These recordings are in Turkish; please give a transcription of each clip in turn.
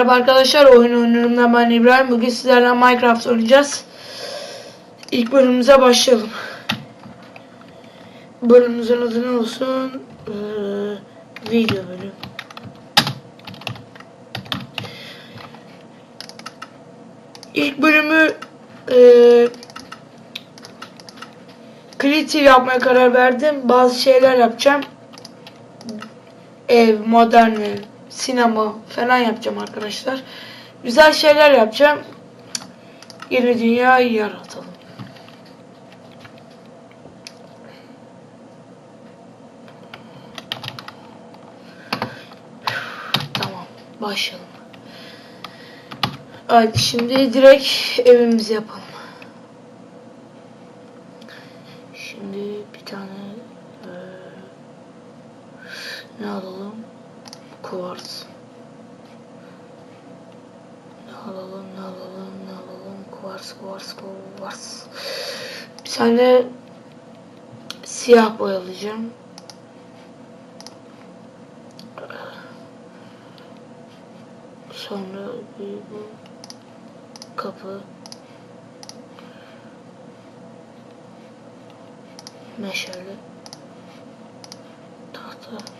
merhaba arkadaşlar. Oyun oynuyorum ben İbrahim. Bugün sizlerle Minecraft oynayacağız. İlk bölümümüze başlayalım. Bölümümüzün adı ne olsun? Ee, video bölüm. İlk bölümü e, creative yapmaya karar verdim. Bazı şeyler yapacağım. Ev, modern ev, sinema falan yapacağım arkadaşlar. Güzel şeyler yapacağım. Yeni dünyayı yaratalım. Tamam, başlayalım. Hadi şimdi direkt evimizi yapalım. Şimdi bir tane ne alalım? Kuvars. Ne alalım, ne alalım, ne alalım? Kuvars, kuvars, kuvars. Bir tane siyah boyalayacağım. Sonra bu kapı meşale tahta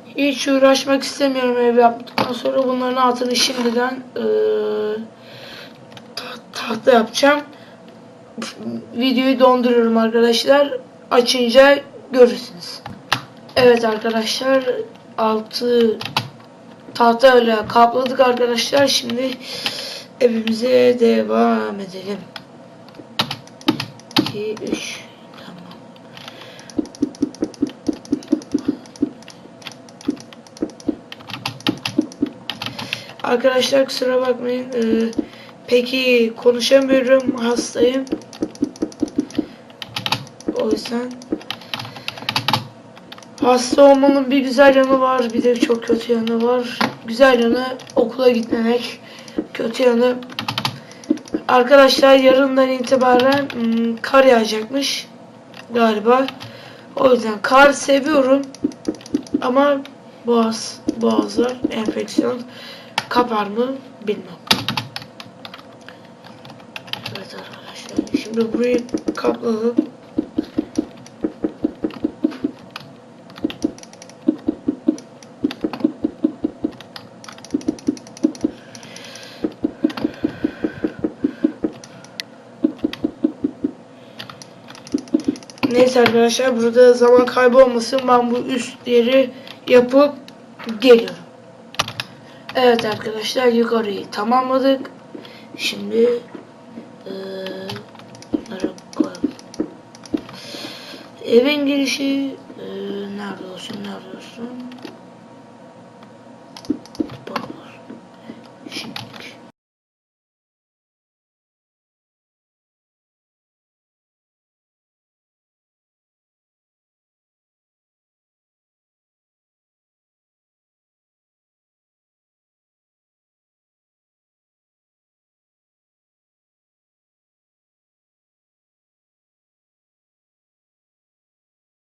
hiç uğraşmak istemiyorum ev yaptıktan sonra bunların altını şimdiden ta- tahta yapacağım. Videoyu donduruyorum arkadaşlar. Açınca görürsünüz. Evet arkadaşlar altı tahta öyle kapladık arkadaşlar. Şimdi evimize devam edelim. 2 3 tamam. Arkadaşlar kusura bakmayın. Ee, peki konuşamıyorum. Hastayım. O yüzden Hasta olmanın bir güzel yanı var, bir de çok kötü yanı var. Güzel yanı okula gitmemek, kötü yanı arkadaşlar yarından itibaren hmm, kar yağacakmış galiba. O yüzden kar seviyorum ama boğaz, boğazlar enfeksiyon kapar mı bilmem. Evet arkadaşlar şimdi burayı kapladım. Neyse arkadaşlar burada zaman kaybı olmasın. Ben bu üst yeri yapıp geliyorum. Evet arkadaşlar yukarıyı tamamladık. Şimdi koyalım. Evin girişi eee nerede olsun nerede olsun.